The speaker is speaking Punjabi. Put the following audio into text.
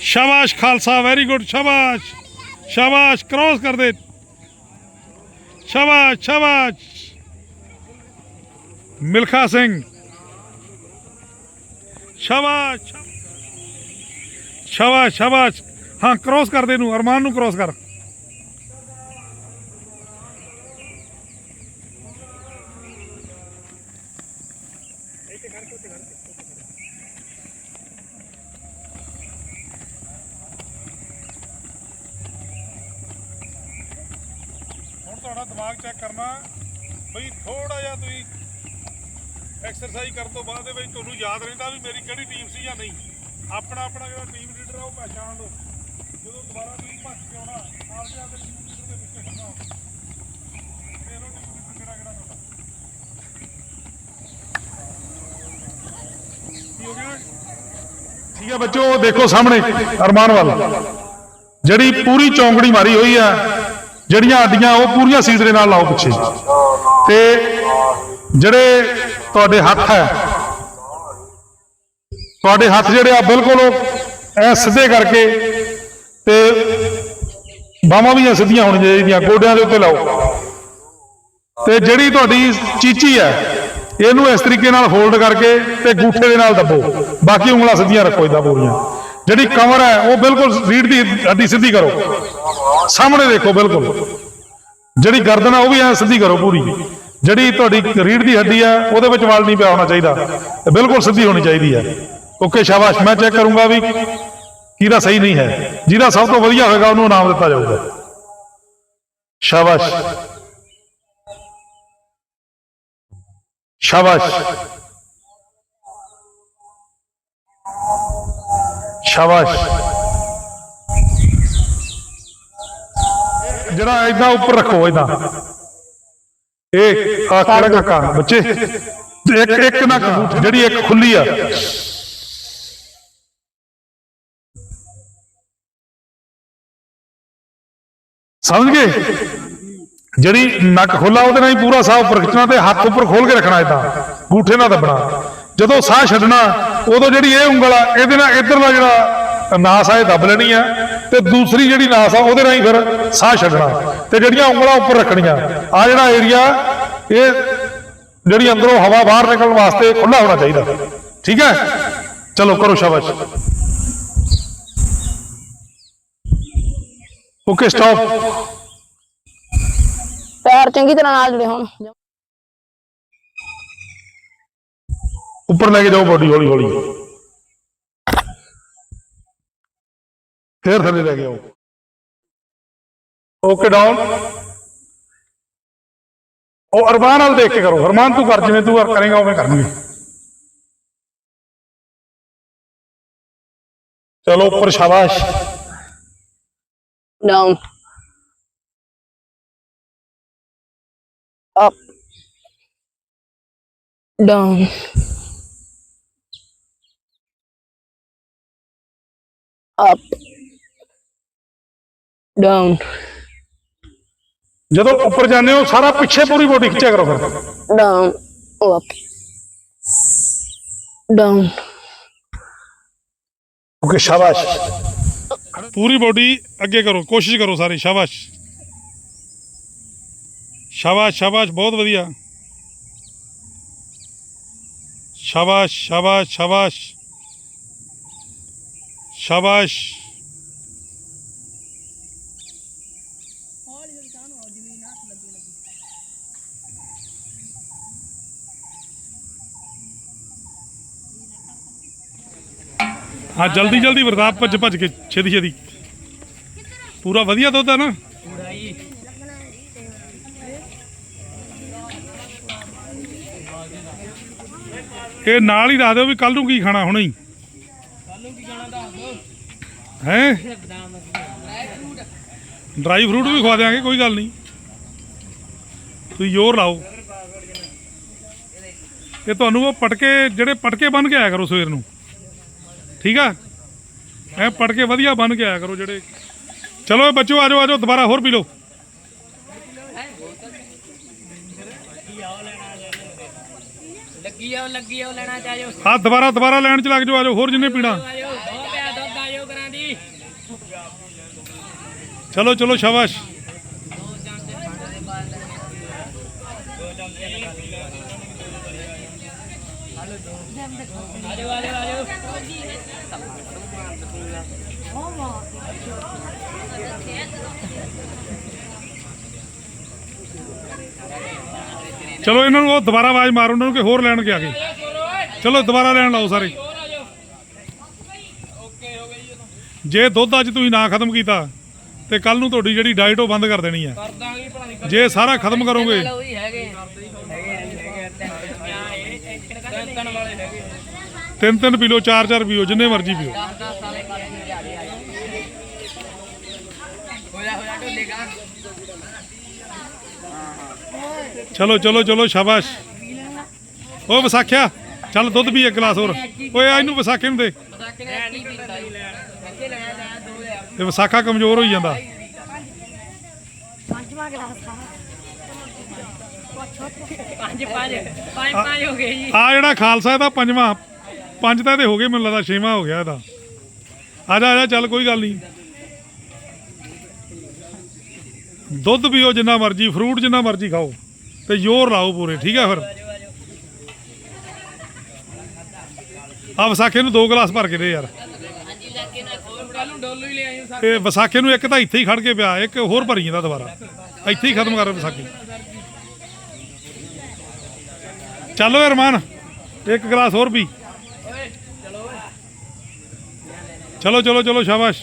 ਸ਼ਾਬਾਸ਼ ਖਾਲਸਾ ਵੈਰੀ ਗੁੱਡ ਸ਼ਾਬਾਸ਼। ਸ਼ਾਬਾਸ਼ ਕ੍ਰੋਸ ਕਰ ਦੇ। ਸ਼ਾਬਾਸ਼ ਸ਼ਾਬਾਸ਼। ਮਿਲਖਾ ਸਿੰਘ। ਸ਼ਾਬਾਸ਼ ਸ਼ਾਬਾਸ਼ ਸ਼ਾਬਾਸ਼। ਹਾਂ ਕ੍ਰੋਸ ਕਰ ਦੇ ਨੂੰ ਅਰਮਾਨ ਨੂੰ ਕ੍ਰੋਸ ਕਰ। ਹੁਣ ਤੁਹਾਡਾ ਦਿਮਾਗ ਚੈੱਕ ਕਰਨਾ, ਬਈ ਥੋੜਾ ਜਿਹਾ ਤੁਸੀਂ ਐਕਸਰਸਾਈਜ਼ ਕਰਨ ਤੋਂ ਬਾਅਦ ਦੇ ਵਿੱਚ ਤੁਹਾਨੂੰ ਯਾਦ ਰਹਿੰਦਾ ਵੀ ਮੇਰੀ ਕਿਹੜੀ ਟੀਮ ਸੀ ਜਾਂ ਨਹੀਂ। ਆਪਣਾ ਆਪਣਾ ਜਿਹੜਾ ਟੀਮ ਲੀਡਰ ਆ ਉਹ ਪਹਿਚਾਣ ਲਓ। ਜਦੋਂ ਦੁਬਾਰਾ ਤੁਸੀਂ ਭੱਜ ਕੇ ਆਉਣਾ ਆਪਦੇ ਆਪਦੇ ਟੀਮ ਲੀਡਰ ਦੇ ਪਿੱਛੇ ਖੜਨਾ। ਫਿਰ ਉਹ ਟੀਮ ਲੀਡਰ ਕਿਹੜਾ ਕਿਹੜਾ ਤੁਹਾਡਾ ਕੀ ਹੋ ਗਿਆ? ਠੀਕ ਹੈ ਬੱਚੋ ਦੇਖੋ ਸਾਹਮਣੇ, ਅਰਮਾਨ ਵਾਲਾ। ਜਿਹੜੀ ਪੂਰੀ ਚੌਂਕੜੀ ਮਾਰੀ ਹੋਈ ਆ ਜਿਹੜੀਆਂ ਅੱਡੀਆਂ ਉਹ ਪੂਰੀਆਂ ਸੀਟ ਨਾਲ ਲਾਓ ਪਿੱਛੇ। ਤੇ ਜਿਹੜੇ ਤੁਹਾਡੇ ਹੱਥ ਹੈ, ਤੁਹਾਡੇ ਹੱਥ ਜਿਹੜੇ ਆ, ਬਿਲਕੁਲ ਉਹ ਐ ਸਿੱਧੇ ਕਰਕੇ ਤੇ ਬਾਹਾਂ ਵੀ ਸਿੱਧੀਆਂ ਹੋਣੀਆਂ ਚਾਹੀਦੀਆਂ, ਗੋਡਿਆਂ ਦੇ ਉੱਤੇ ਲਾਓ। ਤੇ ਜਿਹੜੀ ਤੁਹਾਡੀ ਚੀਚੀ ਹੈ, ਇਹਨੂੰ ਇਸ ਤਰੀਕੇ ਨਾਲ ਫੋਲਡ ਕਰਕੇ ਤੇ ਗੂਠੇ ਦੇ ਨਾਲ ਦੱਬੋ। ਬਾਕੀ ਉਂਗਲਾਂ ਸਿੱਧੀਆਂ ਰੱਖੋ ਇਦਾਂ ਪੂਰੀਆਂ। ਜਿਹੜੀ ਕਮਰ ਹੈ, ਉਹ ਬਿਲਕੁਲ ਰੀੜ ਦੀ ਹੱਡੀ ਸਿੱਧੀ ਕਰੋ। ਸਾਹਮਣੇ ਦੇਖੋ ਬਿਲਕੁਲ। ਜਿਹੜੀ ਗਰਦਨ ਹੈ ਉਹ ਵੀ ਐ ਸਿੱਧੀ ਕਰੋ ਪੂਰੀ। ਜਿਹੜੀ ਤੁਹਾਡੀ ਰੀੜ ਦੀ ਹੱਡੀ ਹੈ ਉਹਦੇ ਵਿੱਚ ਵਾਲ ਨਹੀਂ ਪਿਆ ਹੋਣਾ ਚਾਹੀਦਾ। ਬਿਲਕੁਲ ਸਿੱਧੀ ਹੋਣੀ ਚਾਹੀਦੀ ਹੈ ਓਕੇ, ਸ਼ਾਬਾਸ਼। ਮੈਂ ਚੈੱਕ ਕਰੂੰਗਾ ਵੀ ਕਿਹਦਾ ਸਹੀ ਨਹੀਂ ਹੈ। ਜਿਹਦਾ ਸਭ ਤੋਂ ਵਧੀਆ ਹੋਏਗਾ, ਉਹਨੂੰ ਇਨਾਮ ਦਿੱਤਾ ਜਾਊਗਾ। ਸ਼ਾਬਾਸ਼। ਸ਼ਾਬਾਸ਼। ਸ਼ਾਬਾਸ਼। ਜਿਹੜਾ ਇਦਾਂ ਉੱਪਰ ਰੱਖੋ ਇਦਾਂ ਇਹ ਆ ਕਿਹੜਾ ਕਾਕਾ? ਬੱਚੇ ਇੱਕ ਇੱਕ ਨਾ ਜਿਹੜੀ ਇੱਕ ਖੁੱਲੀ ਆ। ਸਮਝ ਗਏ? ਜਿਹੜੀ ਨੱਕ ਖੁੱਲਾ ਉਹਦੇ ਨਾਲ ਹੀ ਪੂਰਾ ਸਾਹ ਉੱਪਰ ਖਿੱਚਣਾ ਤੇ ਹੱਥ ਉੱਪਰ ਖੋਲ ਕੇ ਰੱਖਣਾ ਇਦਾਂ ਗੂਠੇ ਨਾਲ ਦੱਬਣਾ। ਜਦੋਂ ਸਾਹ ਛੱਡਣਾ ਉਦੋਂ ਜਿਹੜੀ ਇਹ ਉਂਗਲ ਆ ਇਹਦੇ ਨਾਲ ਇਧਰਲਾ ਜਿਹੜਾ ਨਾਸ ਆ ਇਹ ਦੱਬ ਲੈਣੀ ਆ। ਤੇ ਦੂਸਰੀ ਜਿਹੜੀ ਨਾਸ ਆ ਉਹਦੇ ਨਾਲ ਹੀ ਫਿਰ ਸਾਹ ਛੱਡਣਾ। ਤੇ ਜਿਹੜੀਆਂ ਉਂਗਲਾਂ ਉੱਪਰ ਰੱਖਣੀਆਂ ਆ ਜਿਹੜਾ ਏਰੀਆ ਇਹ ਜਿਹੜੀ ਅੰਦਰੋਂ ਹਵਾ ਬਾਹਰ ਨਿਕਲਣ ਵਾਸਤੇ ਖੁੱਲਾ ਹੋਣਾ ਚਾਹੀਦਾ। ਠੀਕ ਹੈ? ਚਲੋ ਕਰੋ ਸ਼ਾਬਾਸ਼। ਓਕੇ ਸਟਾਪ ਪੈਰ ਚੰਗੀ ਤਰ੍ਹਾਂ ਨਾਲ ਜੁੜੇ ਹੋਣ। ਉੱਪਰ ਲੈ ਕੇ ਜਾਓ ਬੋਡੀ ਹੌਲੀ ਹੌਲੀ ਫੇਰ ਥੱਲੇ ਲੈ ਕੇ ਆਓ ਓਕੇ ਡਾਊਨ ਉਹ ਅਰਮਾਨ ਨਾਲ ਦੇਖ ਕੇ ਕਰੋ ਅਰਮਾਨ ਤੂੰ ਕਰ ਜਿਵੇਂ ਤੂੰ ਕਰ- ਕਰੇਂਗਾ ਉਵੇਂ ਕਰਨਗੇ ਚਲੋ ਉੱਪਰ ਸ਼ਾਬਾਸ਼ down up down up down ਜਦੋਂ ਉੱਪਰ ਜਾਂਦੇ ਹੋ ਸਾਰਾ ਪਿੱਛੇ ਪੂਰੀ ਬੋਡੀ ਖਿੱਚਿਆ ਕਰੋ ਫਿਰ ਡਾਊਨ ਅਪ ਡਾਊਨ ਓਕੇ ਸ਼ਾਬਾਸ਼ ਪੂਰੀ ਬੋਡੀ ਅੱਗੇ ਕਰੋ ਕੋਸ਼ਿਸ਼ ਕਰੋ ਸਾਰੇ ਸ਼ਾਬਾਸ਼ ਸ਼ਾਬਾਸ਼ ਸ਼ਾਬਾਸ਼ ਬਹੁਤ ਵਧੀਆ ਸ਼ਾਬਾਸ਼ ਸ਼ਾਬਾਸ਼ ਸ਼ਾਬਾਸ਼ ਸ਼ਾਬਾਸ਼ ਹਾਂ ਜਲਦੀ ਜਲਦੀ ਵਰਤਾਪ ਭੱਜ ਭੱਜ ਕੇ ਛੇਤੀ ਛੇਤੀ। ਪੂਰਾ ਵਧੀਆ ਦੁੱਧ ਹੈ ਨਾ? ਇਹ ਨਾਲ ਹੀ ਦੱਸ ਦਿਓ ਵੀ ਕੱਲ ਨੂੰ ਕੀ ਖਾਣਾ ਹੁਣੇ ਹੀ। ਹੈ? ਡਰਾਈ ਫਰੂਟ ਵੀ ਖਵਾ ਦਿਆਂਗੇ ਕੋਈ ਗੱਲ ਨਹੀਂ। ਤੁਸੀਂ ਜ਼ੋਰ ਲਾਓ। ਇਹ ਤੁਹਾਨੂੰ ਉਹ ਪਟਕੇ ਜਿਹੜੇ ਪਟਕੇ ਬਣ ਕੇ ਆਇਆ ਕਰੋ ਸਵੇਰ ਨੂੰ। ਠੀਕ ਆ? ਐ ਪਟਕੇ ਵਧੀਆ ਬਣ ਕੇ ਆਇਆ ਕਰੋ ਜਿਹੜੇ। ਚਲੋ ਬੱਚੋ ਆਜੋ ਆਜੋ ਦੁਬਾਰਾ ਹੋਰ ਪੀ ਲਓ। ਲੱਗੀ ਆਓ ਲੱਗੀ ਆਓ ਲੈਣਾ ਚਾਹਿਓ ਆ ਦੁਬਾਰਾ ਦੁਬਾਰਾ ਲੈਣ ਚ ਲੱਗ ਜਾਓ ਆਜੋ ਹੋਰ ਜਿੰਨੇ ਪੀਣਾ ਆਇਓ ਬਹੁਤ ਪਿਆ ਦੁੱਧ ਆਇਓ ਕਰਾਂ ਦੀ ਜੀ ਚਲੋ ਚਲੋ, ਸ਼ਾਬਾਸ਼। ਚਲੋ, ਇਹਨਾਂ ਨੂੰ ਉਹ ਦੁਬਾਰਾ ਆਵਾਜ਼ ਮਾਰੋ, ਉਹਨਾਂ ਨੂੰ ਕਿ ਹੋਰ ਲੈਣ ਕੇ ਆ ਗਏ। ਚਲੋ, ਦੁਬਾਰਾ ਲੈਣ ਲਾਓ ਸਾਰੇ। ਜੇ ਦੁੱਧ ਅੱਜ ਤੁਸੀਂ ਨਾ ਖਤਮ ਕੀਤਾ ਤੇ ਕੱਲ ਨੂੰ ਤੁਹਾਡੀ ਜਿਹੜੀ ਡਾਈਟ ਉਹ ਬੰਦ ਕਰ ਦੇਣੀ ਹੈ। ਕਰ ਦਾਂਗੇ ਭਲਾ ਨਹੀਂ ਜੇ ਸਾਰਾ ਖਤਮ ਕਰੋਗੇ। ਲਓ ਜੀ ਹੈਗੇ ਹੈਗੇ ਹੈਗੇ ਤਿੰਨ ਤਿੰਨ ਵਾਲੇ ਹੈਗੇ। ਤਿੰਨ ਤਿੰਨ ਪੀ ਲਓ ਚਾਰ ਚਾਰ ਪੀਓ ਜਿੰਨੇ ਮਰਜ਼ੀ ਪੀਓ 10 10 ਸਾਲੇ ਕਰ ਦਿੰਦੇ ਆ। ਗਏ ਹੋਇਆ ਹੋਇਆ ਢੋਲੇਗਾ ਚਲੋ ਚਲੋ ਚਲੋ ਸ਼ਾਬਾਸ਼। ਓ ਵਿਸਾਖਿਆ ਚੱਲ ਦੁੱਧ ਵੀ ਇੱਕ ਗਲਾਸ ਹੋਰ। ਓਏ ਆ ਇਹਨੂੰ ਵਿਸਾਖੇ ਨੂੰ ਦੇ। ਕੀ ਪੀਤਾ। ਤੇ ਵਿਸਾਖਾ ਕਮਜ਼ੋਰ ਹੋਈ ਜਾਂਦਾ। ਪੰਜ ਪੰਜ ਪੰਜ ਪੰਜ ਹੋ ਗਏ ਜੀ। ਆ ਜਿਹੜਾ ਖਾਲਸਾ ਇਹਦਾ ਪੰਜਵਾਂ ਪੰਜ ਤਾਂ ਇਹਦੇ ਹੋ ਗਏ ਮੈਨੂੰ ਲੱਗਦਾ ਛੇਵਾਂ ਹੋ ਗਿਆ ਇਹਦਾ। ਆ ਜਾ ਆ ਜਾ ਚੱਲ ਕੋਈ ਗੱਲ ਨਹੀਂ। ਦੁੱਧ ਪੀਓ ਜਿੰਨਾ ਮਰਜ਼ੀ ਫਰੂਟ ਜਿੰਨਾ ਮਰਜ਼ੀ ਖਾਓ ਤੇ ਜ਼ੋਰ ਲਾਓ ਪੂਰੇ ਠੀਕ ਆ ਫਿਰ? ਆ ਵਿਸਾਖੇ ਨੂੰ ਦੋ ਗਲਾਸ ਭਰ ਕੇ ਦੇ ਯਾਰ। ਕੱਲ ਨੂੰ ਵਿਸਾਖੇ ਨੂੰ ਇੱਕ ਤਾਂ ਇੱਥੇ ਹੀ ਖੜ ਕੇ ਪਿਆ, ਇੱਕ ਹੋਰ ਭਰੀ ਜਾਂਦਾ ਦੁਬਾਰਾ। ਇੱਥੇ ਹੀ ਖਤਮ ਕਰ ਵਿਸਾਖੀ। ਚੱਲੋ ਅਰਮਾਨ, ਇੱਕ ਗਲਾਸ ਹੋਰ ਵੀ ਚਲੋ ਚਲੋ ਚਲੋ ਸ਼ਾਬਾਸ਼।